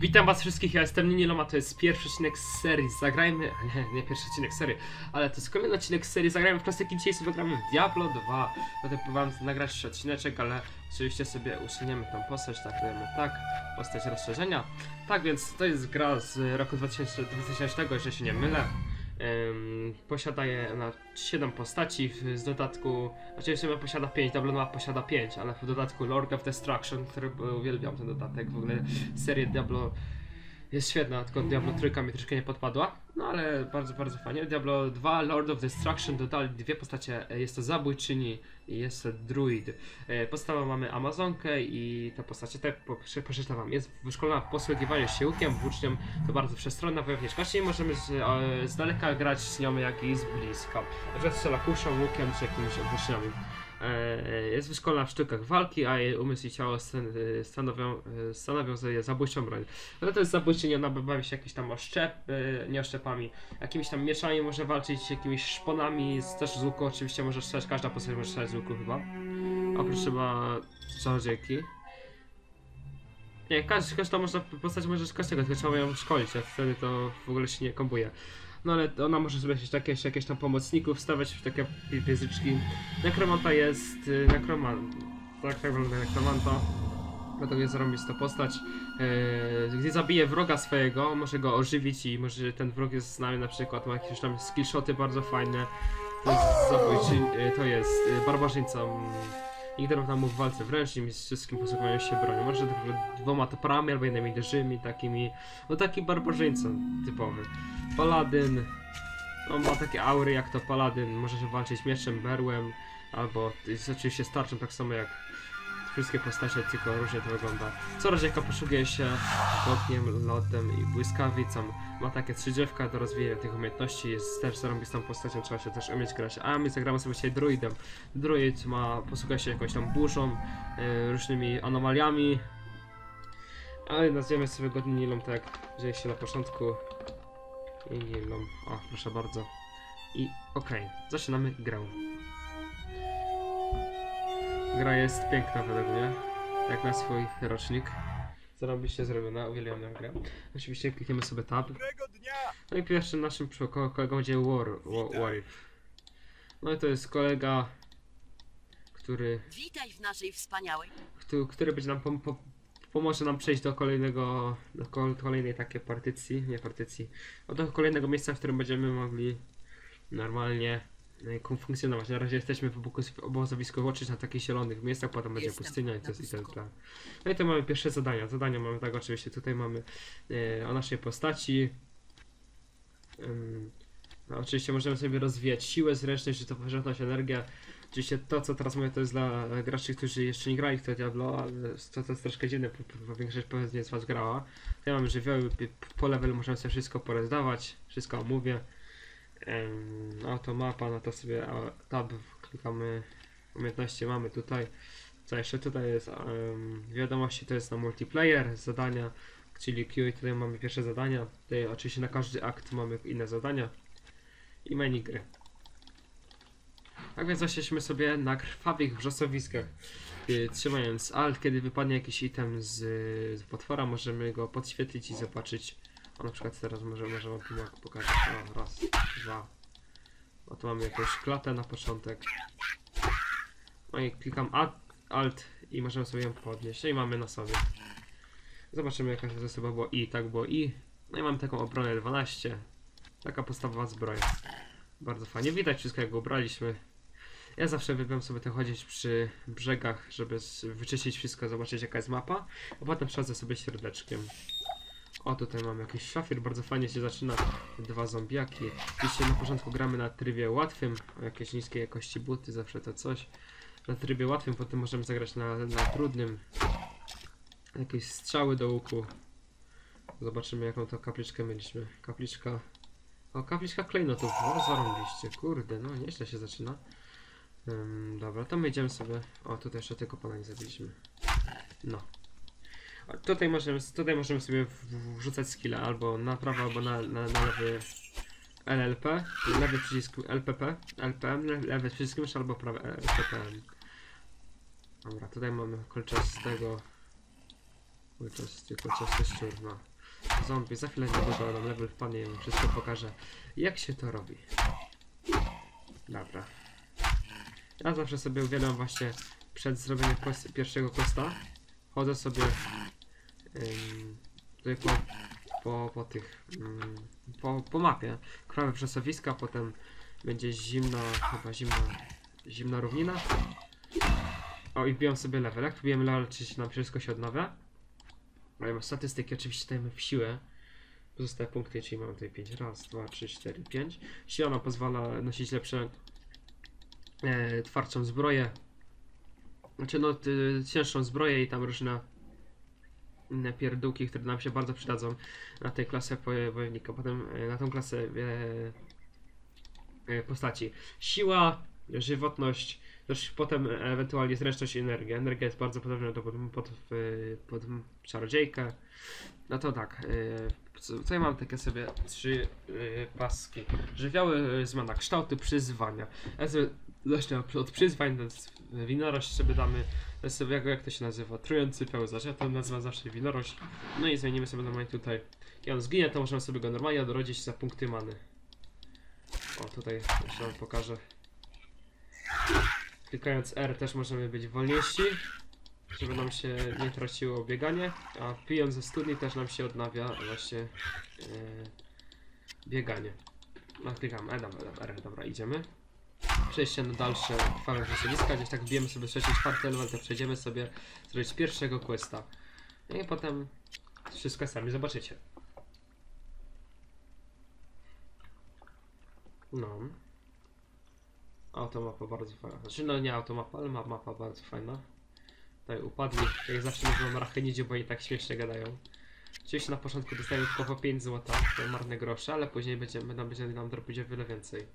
Witam was wszystkich, ja jestem Niniloma, to jest pierwszy odcinek z serii Zagrajmy, nie, nie pierwszy odcinek serii, ale to jest kolejny odcinek z serii Zagrajmy w klasyki, dzisiaj sobie gramy w Diablo 2 Potem próbowałem nagrać jeszcze odcineczek, ale oczywiście sobie usuniemy tą postać, tak dajemy tak, postać rozszerzenia Tak więc to jest gra z roku 2000, 2000 jeżeli się nie mylę Ym, posiada je na 7 postaci, z dodatku, znaczy w sumie posiada 5, Diablo 2 posiada 5, ale w dodatku Lord of Destruction, który uwielbiam ten dodatek, w ogóle seria Diablo jest świetna, tylko Diablo trójka mi troszkę nie podpadła, no ale bardzo, bardzo fajnie. Diablo 2 Lord of Destruction dodali dwie postacie, e, jest to zabójczyni i jest to druid. E, Podstawą mamy Amazonkę i te postacie, te przeczytam wam, jest wyszkolona w posługiwaniu się łukiem, włócznią, to bardzo przestronna wojowniczka, czyli możemy z, z daleka grać z nią jak i z bliska. Na przykład strzela kuszą, łukiem czy jakimiś włóczniami. E, Jest wyszkolona w sztukach walki, a jej umysł i ciało e, stanowią, e, stanowią za- zabójczą broń. No to jest zabójczyni, ona bawi się jakieś tam oszczep, nie oszczepami, jakimiś tam mieczami może walczyć, jakimiś szponami, z, też z łuku oczywiście może strzelać, każda postać może strzelać z łuku chyba. Oprócz chyba czarodziejki. Nie, każda, każda można, postać może z każdego, tylko trzeba ją szkolić, a wtedy to w ogóle się nie kombuje. No ale ona może sobie jakieś, takie, jakieś tam pomocników stawiać w takie pi- fizyczki. Nekromanta jest... y, Nekroman... Tak, tak wygląda nekromanta. Dlatego jest zarąbista postać. Yy, gdy zabije wroga swojego, może go ożywić i może ten wróg jest z nami na przykład, ma jakieś tam skillshoty bardzo fajne. To jest zabójczy, yy, to jest yy, Nigdy nam mu w walce wręcz i z wszystkim posługują się bronią. Może tylko dwoma toporami albo jednymi dyżymi, takimi. No taki barbarzyńca typowy. Paladyn. On ma takie aury jak to paladyn. Może się walczyć mieczem, berłem. Albo oczywiście starczą tak samo jak wszystkie postacie, tylko różnie to wygląda. Co rozdziałka posługuje się ogniem, lotem i błyskawicą. Ma takie trzy drzewka do rozwijania tych umiejętności. Jest też zarąbistą postacią, trzeba się też umieć grać. A my zagramy sobie dzisiaj druidem. Druid ma, posługuje się jakąś tam burzą, e, różnymi anomaliami. Ale nazwiemy sobie go Nilą, tak jak wzięliście na początku. I Nilą. O, proszę bardzo. I okej, zaczynamy grę. Gra jest piękna według mnie, jak na swój rocznik. Zarobiście zrobiona, uwielbiam tę grę. Oczywiście klikniemy sobie tab. No i pierwszym naszym kolegą będzie War, War, Warif. No i to jest kolega, który, Witaj w naszej wspaniałej. który, który będzie nam pom- po- pomoże nam przejść do kolejnego, do kol- kolejnej takiej partycji, nie partycji, do kolejnego miejsca, w którym będziemy mogli normalnie funkcjonować. Na razie jesteśmy w obozowisku łoczyć na takich zielonych miejscach, potem będzie Jestem pustynia i to jest ten plan. No i to mamy pierwsze zadania. Zadania mamy tak oczywiście, tutaj mamy e, o naszej postaci. Ym, no, oczywiście możemy sobie rozwijać siłę, zręczność, czy to pożywność, energię. Oczywiście to, co teraz mówię, to jest dla graczy, którzy jeszcze nie grali w to Diablo, ale to, to jest troszkę dziwne, bo, większość pewnie z was grała. Tutaj mamy żywioły, po level możemy sobie wszystko porozdawać, wszystko omówię. Ym, no mapa, no to sobie tab, klikamy, umiejętności mamy tutaj. Co jeszcze tutaj jest? Um, wiadomości to jest na multiplayer, zadania, czyli Q i tutaj mamy pierwsze zadania. Tutaj oczywiście na każdy akt mamy inne zadania i menu gry. Tak więc zasiedźmy sobie na krwawych wrzosowiskach. Yy, Trzymając Alt, kiedy wypadnie jakiś item z, z potwora, możemy go podświetlić i zobaczyć. O, na przykład teraz może, może wam pomag- pokażę. O, raz, dwa. Oto mamy jakąś klatę na początek. No i klikam A- Alt i możemy sobie ją podnieść. No i mamy na sobie. Zobaczymy jaka to chyba było I, tak było I. No i mamy taką obronę 12. Taka podstawowa zbroja. Bardzo fajnie. Widać wszystko jak go ubraliśmy. Ja zawsze wybiam sobie to chodzić przy brzegach, żeby wyczyścić wszystko, zobaczyć jaka jest mapa. A potem przechodzę sobie środeczkiem. O, tutaj mamy jakiś szafir, bardzo fajnie się zaczyna. Dwa zombiaki. Dzisiaj na początku gramy na trybie łatwym, o jakieś niskiej jakości buty, zawsze to coś. Na trybie łatwym, potem możemy zagrać na, na trudnym. Jakieś strzały do łuku. Zobaczymy jaką to kapliczkę mieliśmy. Kapliczka... O, kapliczka klejnotów, no zarąbiście, kurde, no nieźle się zaczyna. Ym, dobra, to my idziemy sobie... O, tutaj jeszcze tego pana nie zabiliśmy. No. Tutaj możemy, tutaj możemy sobie wrzucać skilla albo na prawo, albo na, na, na lewy LLP, lewy przycisk LPP, LPM, le- lewy przycisk myszy albo prawy LPPM. Dobra, tutaj mamy kolczastego Łyczas, tylko ciasto szczur, no. Zombie, za chwilę niedługo nam level wpadnie wam wszystko pokażę, jak się to robi. Dobra. Ja zawsze sobie uwielbiam właśnie przed zrobieniem pierwszego questa. Chodzę sobie tutaj po, po, po tych, po, po mapie. Krwawe przesowiska, potem będzie zimna, chyba zimna, zimna równina. O i wbijam sobie level. Jak wbijemy level, czy nam wszystko się odnawia? Mamy statystyki, oczywiście dajemy w siłę. Pozostałe punkty, czyli mamy tutaj 5. Raz, dwa, trzy, cztery, pięć. Siła nam pozwala nosić lepsze, e, twardszą zbroję. Znaczy, no, cięższą zbroję i tam różne inne pierdółki, które nam się bardzo przydadzą na tej woje- wojownika. Potem e, na tą klasę e, e, postaci. Siła, żywotność, też potem ewentualnie zręczność i energia. Energia jest bardzo podobna do pod, pod, pod czarodziejkę. No to tak, ja mam takie sobie trzy paski. Żywioły z mana, kształty przyzwania. Zacznę od- przyzwań, jest winorość sobie damy, jak, to się nazywa, trujący pełzacz, ja to nazywam zawsze winorość. No i zmienimy sobie normalnie tutaj. Jak on zginie, to możemy sobie go normalnie odrodzić za punkty many. O, tutaj jeszcze wam pokażę. Klikając R też możemy być wolniejsi, żeby nam się nie traciło bieganie, a pijąc ze studni też nam się odnawia właśnie e, bieganie. No klikamy, e, dobra, dobra, dobra, idziemy. Przejście na dalsze chwałę wysiedliska, gdzieś tak wbijemy sobie trzeci, czwarty level, to przejdziemy sobie zrobić pierwszego questa. No i potem wszystko sami zobaczycie. No. Automapa bardzo fajna. Znaczy no nie automapa, ale ma mapa bardzo fajna. Tutaj upadli. Jak zawsze mówią rachenidzie, bo oni tak śmiesznie gadają. Oczywiście na początku dostajemy tylko po 5 zł, to marne grosze, ale później będzie, będą będzie nam dropić o wiele więcej.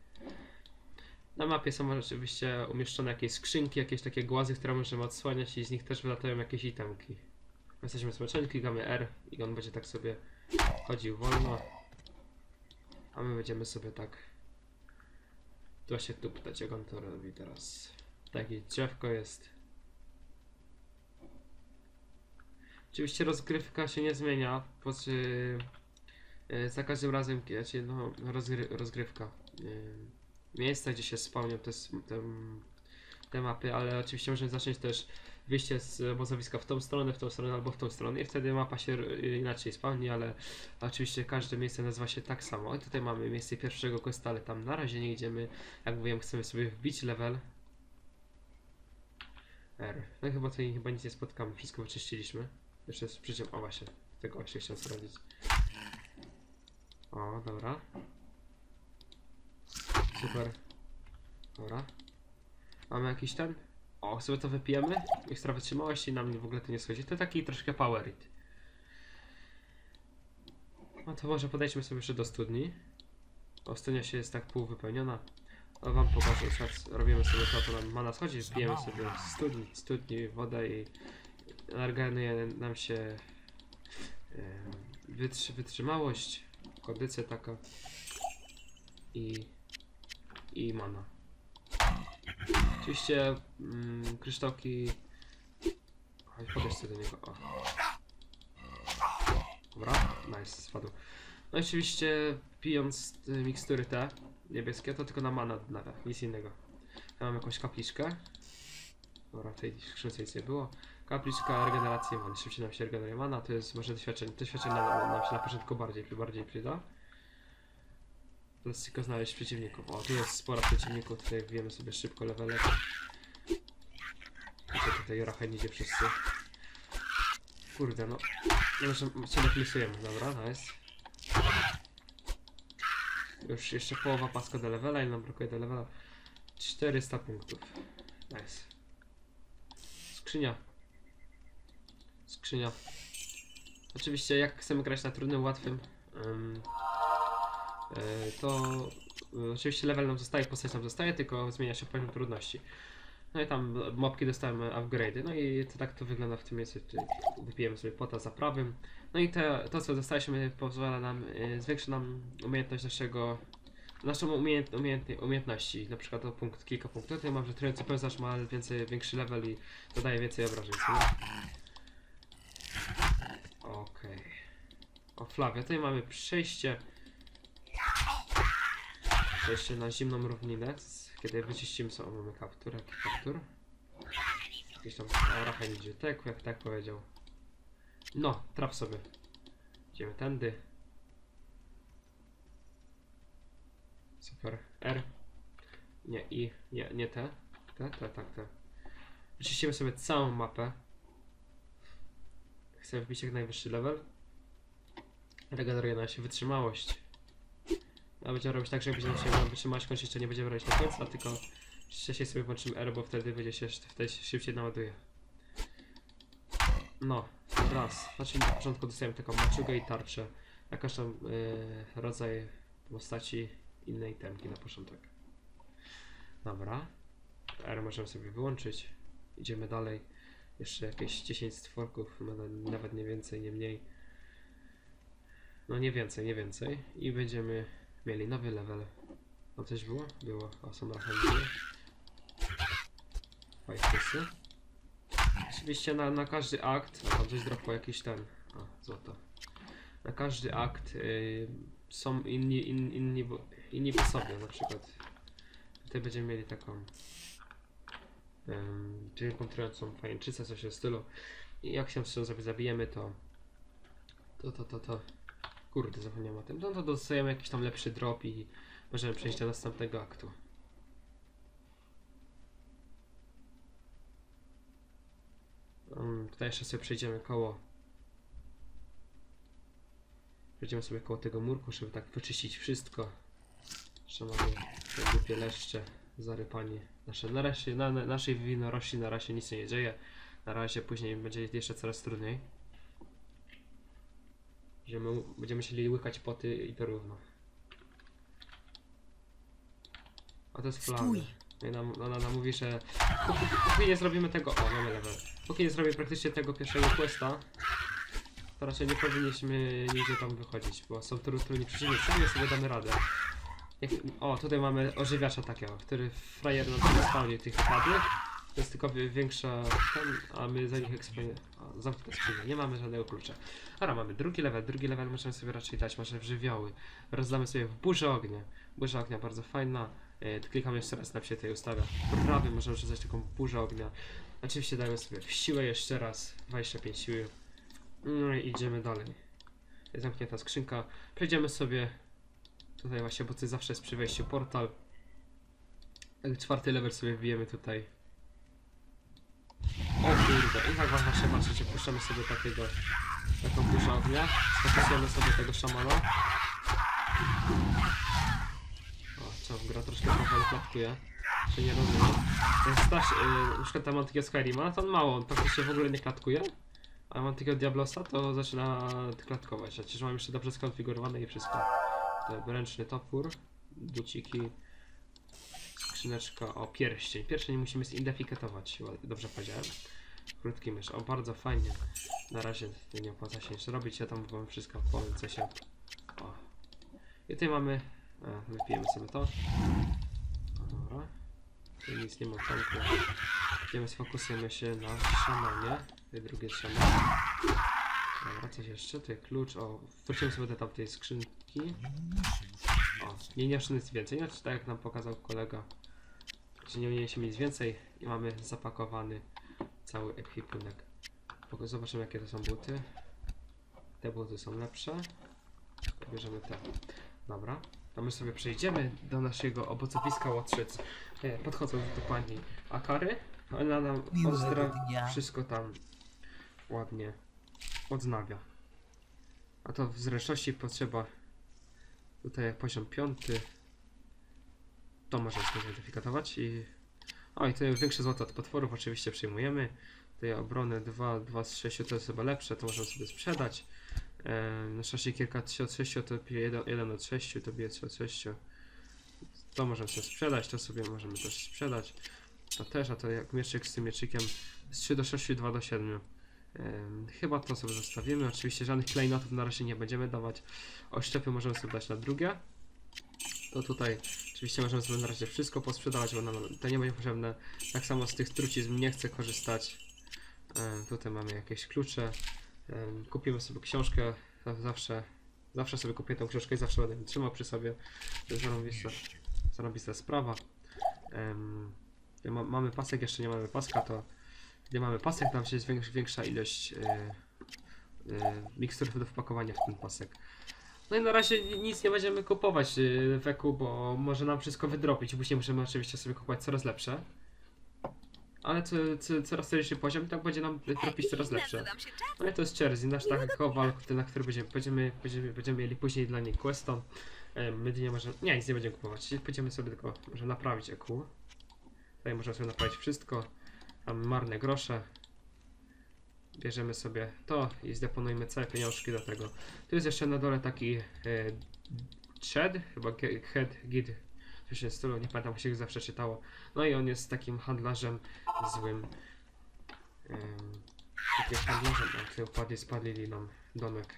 Na mapie są oczywiście umieszczone jakieś skrzynki, jakieś takie głazy, które możemy odsłaniać i z nich też wylatują jakieś itemki. Jesteśmy zmęczeni, klikamy R i on będzie tak sobie chodził wolno. A my będziemy sobie tak to się tu pytać, jak on to robi teraz. Takie drzewko jest. Oczywiście rozgrywka się nie zmienia, po e, za każdym razem, znaczy, no, rozgry, rozgrywka. E, Miejsca, gdzie się spełnią te, te, te mapy, ale oczywiście możemy zacząć też wyjście z obozowiska w tą stronę, w tą stronę albo w tą stronę i wtedy mapa się e, inaczej spełni, ale oczywiście każde miejsce nazywa się tak samo. I tutaj mamy miejsce pierwszego questa, ale tam na razie nie idziemy. Jak mówiłem, chcemy sobie wbić level. R. No chyba tutaj chyba nic nie spotkamy, wszystko wyczyściliśmy. Jeszcze jest przy czym, o właśnie, tego właśnie chciałem sprawdzić. O, dobra. Super. Dobra. Mamy jakiś ten? O, sobie to wypijemy. Ekstra wytrzymałość i nam w ogóle to nie schodzi. To taki troszkę power it. No to może podejdźmy sobie jeszcze do studni. O, studnia się jest tak pół wypełniona. O, wam pokażę, teraz robimy sobie to, to nam mana schodzi, pijemy sobie studni, studni wodę i regeneruje nam się wytrzy, wytrzymałość, kondycja taka i, i mana. Oczywiście mm, kryształki... Chodź, podejdź sobie do niego. O. Dobra, nice, spadł. No i oczywiście pijąc mikstury te niebieskie, to tylko na mana odnawia, nic innego. Ja mam jakąś kapliczkę. Dobra, w tej skrzynce nic nie było. Kapliczka, regeneracja mana, szybciej nam się regeneruje mana, to jest może doświadczenie, doświadczenie nam, nam się na początku bardziej, bardziej przyda. Teraz tylko znaleźć przeciwników. O, tu jest sporo przeciwników, tutaj wiemy sobie szybko levelek. To tutaj rachenidzie wszyscy. Kurde, no. Że cię plisujemy, dobra, nice. Już jeszcze połowa paska do levela i nam brakuje do levela 400 punktów. Nice. Skrzynia. Skrzynia. Oczywiście jak chcemy grać na trudnym, łatwym, ym, e, to y, oczywiście level nam zostaje, postać nam zostaje, tylko zmienia się poziom trudności. No i tam mopki dostałem upgrade'y, no i to tak to wygląda w tym miejscu, wypijemy sobie pota za prawym. No i te, to co dostaliśmy pozwala nam, zwiększa nam umiejętność naszego, naszą umiejęt, umiejęt, umiejętności, na przykład o punkt, kilka punktów. Tutaj mam, że trujący pełzacz ma więcej, większy level i dodaje więcej obrażeń, co nie? O, Flavia. Tutaj mamy przejście. Przejście na zimną równinę. Kiedy wyczyścimy sobie, mamy kaptur, jaki kaptur? Tam, nie idzie tak, jak tak powiedział. No, traf sobie. Idziemy tędy. Super. R. Nie, I. Nie, nie te. Te, te, tak, te. Wyczyścimy sobie całą mapę. Chcę wbić jak najwyższy level. Regeneruje nam się wytrzymałość. A będziemy robić tak, że jak będziemy się wytrzymać kończyć, to nie będziemy robić na końca, tylko wcześniej sobie włączymy R, bo wtedy będzie się wtedy szybciej naładuje. No, raz. Znaczy na początku dostajemy taką maczugę i tarczę. Jakaś tam yy, rodzaj postaci innej temki na początek. Dobra. R możemy sobie wyłączyć. Idziemy dalej. Jeszcze jakieś 10 stworków, no, no, nawet nie więcej, nie mniej. No nie więcej, nie więcej. I będziemy mieli nowy level. Tam coś było? Było. O, są rachunki. Fajfusy. Oczywiście na, na każdy akt, a tam coś dropło jakiś ten, a złoto. Na każdy akt y, są inni, in, inni, inni posłowie, na przykład. Tutaj będziemy mieli taką um, dźwięką trującą pajęczycę, coś w stylu. I jak się sobie zabijemy, to to, to, to, to kurde, zapomniałem o tym. No to dostajemy jakiś tam lepszy drop i możemy przejść do następnego aktu. Um, tutaj jeszcze sobie przejdziemy koło. Przejdziemy sobie koło tego murku, żeby tak wyczyścić wszystko. Jeszcze mamy te głupie leszcze, zarypani. Nasze, na razie, na, na naszej winorośli na razie nic się nie dzieje. Na razie później będzie jeszcze coraz trudniej. Będziemy, będziemy musieli łykać poty i to równo. A to jest plan. Stój. No i nam, ona nam mówi, że póki, póki nie zrobimy tego. O, mamy level. Póki nie zrobię praktycznie tego pierwszego questa, to raczej nie powinniśmy nigdzie tam wychodzić, bo są tu trudni przeciwnicy, ale sobie damy radę. Jak, o, tutaj mamy ożywiacza takiego, który frajer nam spawni tych padłych. To jest tylko wi- większa ten, a my za nich eksploatujemy. Zamknę skrzynię, nie mamy żadnego klucza. Dobra, mamy drugi level, drugi level możemy sobie raczej dać, może w żywioły. Rozdamy sobie w burzę ognia. Burza ognia bardzo fajna. E, klikam jeszcze raz na się tej ustawia. Prawy możemy rzucać taką burzę ognia. Oczywiście dajemy sobie w siłę jeszcze raz. 25 siły. No i idziemy dalej. Jest zamknięta skrzynka. Przejdziemy sobie tutaj właśnie, bo to zawsze jest przy wejściu portal. Czwarty level sobie wbijemy tutaj. O kurde, i tak wam właśnie patrzycie, puszczamy sobie takiego, taką burzę ognia. Sfokusujemy sobie tego szamana. O, co, gra troszkę powoli klatkuje. Czy nie rozumiem. Staś, yy, na przykład tam mam takiego Skyrima, to on mało, on praktycznie w ogóle nie klatkuje. A mam takiego Diablosa, to zaczyna klatkować. Znaczy, że mam jeszcze dobrze skonfigurowane i wszystko. To ręczny topór, buciki, skrzyneczka, o pierścień. Pierścień musimy zidentyfikować, dobrze powiedziałem. Krótki mysz, o bardzo fajnie. Na razie nie opłaca się nic robić, ja tam wam wszystko polecę się. O. I tutaj mamy, a, wypijemy sobie to. Dobra. Tu nic nie ma tamku. Idziemy, sfokusujemy się na szamanie. Tutaj drugie szaman. Dobra, coś jeszcze? Tutaj klucz. O, wrócimy sobie do tamtej skrzynki. O, nie niesie nic więcej. Znaczy, tak jak nam pokazał kolega, że nie niesie nic więcej i mamy zapakowany cały ekwipunek. Zobaczymy jakie to są buty. Te buty są lepsze. Bierzemy te. Dobra. To my sobie przejdziemy do naszego obozowiska Łotrzyc. E, Podchodząc do pani Akary, ona nam ozdra wszystko tam ładnie odnawia. A to w zręczności potrzeba tutaj poziom piąty. To możemy zidentyfikować i... O i tutaj większe złoto od potworów oczywiście przyjmujemy. Tutaj obrony 2, 2 z 6 to jest chyba lepsze, to możemy sobie sprzedać. E, na szczęście kilka 3 od 6 to bije 1, 1 od 6, to bije 3 od 6. To możemy sobie sprzedać, to sobie możemy też sprzedać. To też, a to jak mieczyk z tym mieczykiem z 3 do 6, 2 do 7. Em, chyba to sobie zostawimy. Oczywiście żadnych klejnotów na razie nie będziemy dawać. Oszczepy możemy sobie dać na drugie. To tutaj oczywiście możemy sobie na razie wszystko posprzedawać, bo nam to nie będzie potrzebne. Tak samo z tych trucizm nie chcę korzystać. Tutaj mamy jakieś klucze. Kupimy sobie książkę za- zawsze, zawsze sobie kupię tą książkę i zawsze będę ją trzymał przy sobie. To jest zarąbista, zarąbista sprawa. Mamy pasek, jeszcze nie mamy paska, to gdy mamy pasek, tam się jest większa, ilość e, e, mikstur do wpakowania w ten pasek. No i na razie ni- nic nie będziemy kupować e, w Eku, bo może nam wszystko wydropić. Później możemy oczywiście sobie kupować coraz lepsze. Ale co, co, coraz lepszy poziom, tak będzie nam dropić coraz lepsze. No i to jest Jersey, nasz taki kowal, na który będziemy, będziemy, będziemy, będziemy mieli później dla niej questo. E, My nie możemy, nie, nic nie będziemy kupować. Będziemy sobie tylko może naprawić EQ. Tutaj możemy sobie naprawić wszystko. Mamy marne grosze. Bierzemy sobie to i zdeponujemy całe pieniążki do tego. Tu jest jeszcze na dole taki e, shed, chyba head gid. Coś tym stylu, nie pamiętam jak się zawsze czytało. No i on jest takim handlarzem złym. Em, takim handlarzem, tutaj upadli, spadli nam domek.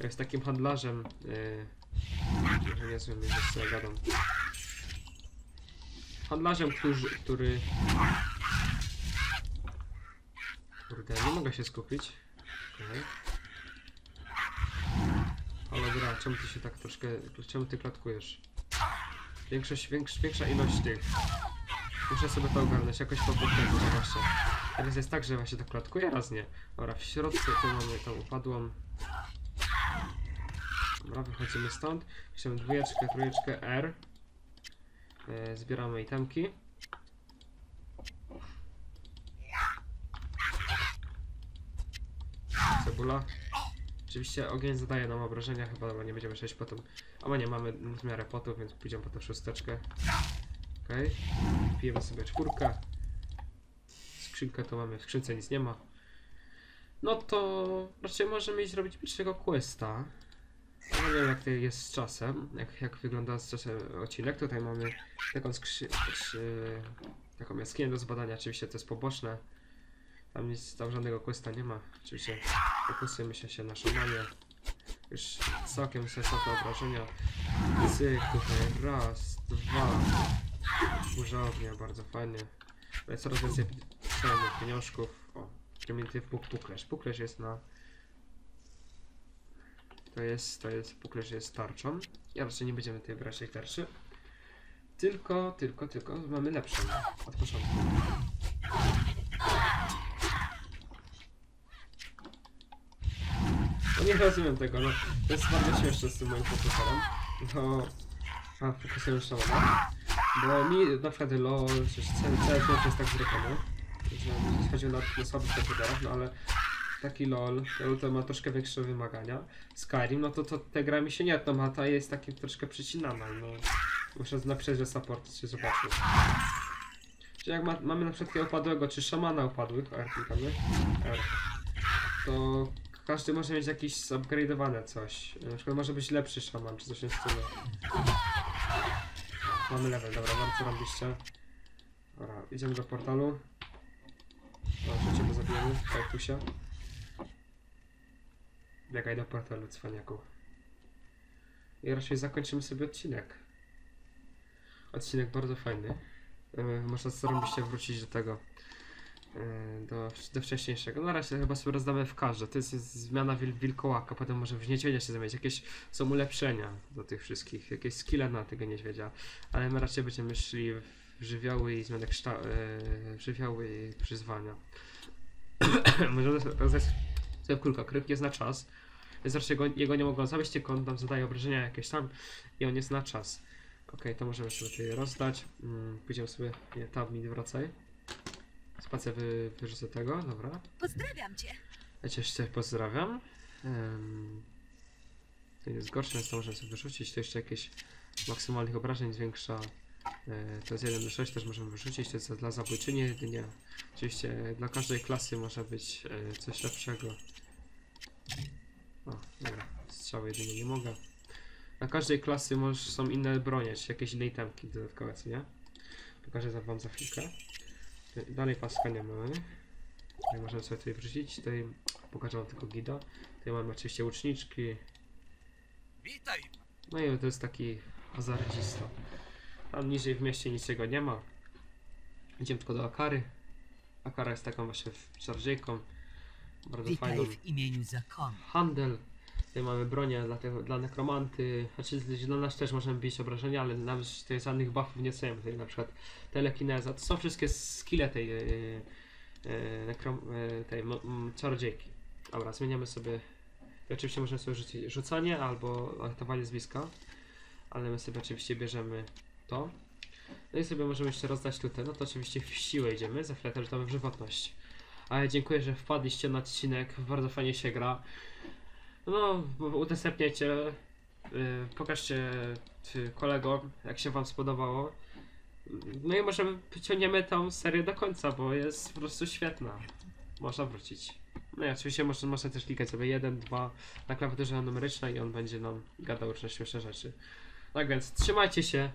Jest takim handlarzem, yy, nie złym, jest ja gadam. Handlarzem, który, który... Kurde, nie mogę się skupić. Okej. Ale gra, czemu ty się tak troszkę, czemu ty klatkujesz? Większość, większa, większa ilość tych. Muszę sobie to ogarnąć, jakoś po prostu właśnie. Teraz jest tak, że właśnie to klatkuje, raz nie. Dobra, w środku tu mamy tą upadłą. Dobra, wychodzimy stąd. Piszemy dwójeczkę, trójeczkę R. E, zbieramy itemki. Cebula. Oczywiście ogień zadaje nam obrażenia, chyba dobra, nie będziemy przejść po tym. A nie, mamy w miarę potów, więc pójdziemy po tę szósteczkę. Okej. Pijemy sobie czwórkę. Skrzynkę to mamy, w skrzynce nic nie ma. No to raczej możemy iść robić pierwszego questa. Nie wiem jak to jest z czasem, jak, jak wygląda z czasem odcinek. Tutaj mamy taką skrzy taką jaskinię do zbadania, oczywiście to jest poboczne. Tam nic, tam żadnego questa nie ma. Oczywiście fokusujemy się, się na szamanie. Już całkiem sensowne obrażenia. Cyk, tutaj raz, dwa. Burza ognia, bardzo fajnie. No i coraz więcej cennych pieniążków. O, prymityw puk puklerz. Puklerz jest na... To jest, to jest, puklerz jest tarczą. Ja raczej nie będziemy tutaj brać tej tarczy. Tylko, tylko, tylko mamy lepszą od początku. Nie rozumiem tego, no. To jest bardzo śmieszne z tym moim komputerem. No... A, fokusuję szamana. Bo mi na przykład LOL, coś cały, świat jest tak zrobiony, że chodzi na, na słabych komputerach, no ale taki LOL, to, to ma troszkę większe wymagania. Skyrim, no to, to te gra mi się nie tną, a ta jest takim troszkę przycinana, no. Muszę napisać, że support się zobaczył. Czy jak ma, mamy na przykład takiego upadłego, czy szamana upadłych, R klikamy, R, to każdy może mieć jakieś upgrade'owane coś. Na przykład może być lepszy szaman, czy coś w stylu. Mamy level, dobra, bardzo robiście. Dobra, idziemy do portalu. Dobrze, cię zabijemy, kaktusia. Biegaj do portalu, cwaniaku. I raczej zakończymy sobie odcinek. Odcinek bardzo fajny. Yy, można zarąbiście wrócić do tego. Yy, Do, do wcześniejszego. Na razie chyba sobie rozdamy w każde. To jest, zmiana wil, wilkołaka, potem może w niedźwiedzia się zamienić. Jakieś są ulepszenia do tych wszystkich, jakieś skille na tego niedźwiedzia. Ale my raczej będziemy szli w żywioły i zmianę kształ... Yy, żywioły i przyzwania. Możemy rozdać sobie kulka. Kryp jest na czas. Więc jego nie mogą zabić, tylko on zadaje obrażenia jakieś tam i on jest na czas. Okej, to możemy sobie rozdać. Mm, pójdziemy sobie... Nie, tab mi wracaj. Spację wy, wyrzucę tego, dobra. Pozdrawiam cię. Ja cię jeszcze pozdrawiam. Um, to jest gorsze, więc to możemy sobie wyrzucić. To jeszcze jakieś maksymalnych obrażeń zwiększa. E, to jest 1 do 6 też możemy wyrzucić. To jest dla zabójczyni jedynie. Oczywiście dla każdej klasy może być e, coś lepszego. O, dobra. Strzały jedynie nie mogę. Na każdej klasy może, są inne bronie, czy jakieś inne itemki dodatkowe, co nie? Pokażę wam za chwilkę. Dalej paska nie mamy. Możemy sobie tutaj wrzucić. Tutaj pokażę wam tylko gida. Tutaj mamy oczywiście łuczniczki. Witaj! No i to jest taki hazardzista. Tam niżej w mieście niczego nie ma. Idziemy tylko do Akary. Akara jest taką właśnie czardziejką. Bardzo Witaj fajną. w imieniu zakonu. Handel. Tutaj mamy bronię dla, tego, dla nekromanty. Znaczy dla nas też możemy bić obrażenia, ale nam tutaj żadnych buffów nie chcemy. Tutaj na przykład telekineza. To są wszystkie skille tej, yy, yy, nekrom, yy, tej m, czarodziejki. Dobra, zmieniamy sobie. I oczywiście możemy sobie rzucić rzucanie albo aktowanie z bliska. Ale my sobie oczywiście bierzemy to. No i sobie możemy jeszcze rozdać tutaj. No to oczywiście w siłę idziemy, za chwilę też damy w żywotność. Ale dziękuję, że wpadliście na odcinek. Bardzo fajnie się gra. No, udostępniajcie, yy, pokażcie yy, kolegom, jak się wam spodobało. No i może ciągniemy tą serię do końca, bo jest po prostu świetna. Można wrócić. No i oczywiście można, można też klikać sobie 1, 2 na klawiaturze numerycznej i on będzie nam gadał różne śmieszne rzeczy. Tak więc trzymajcie się,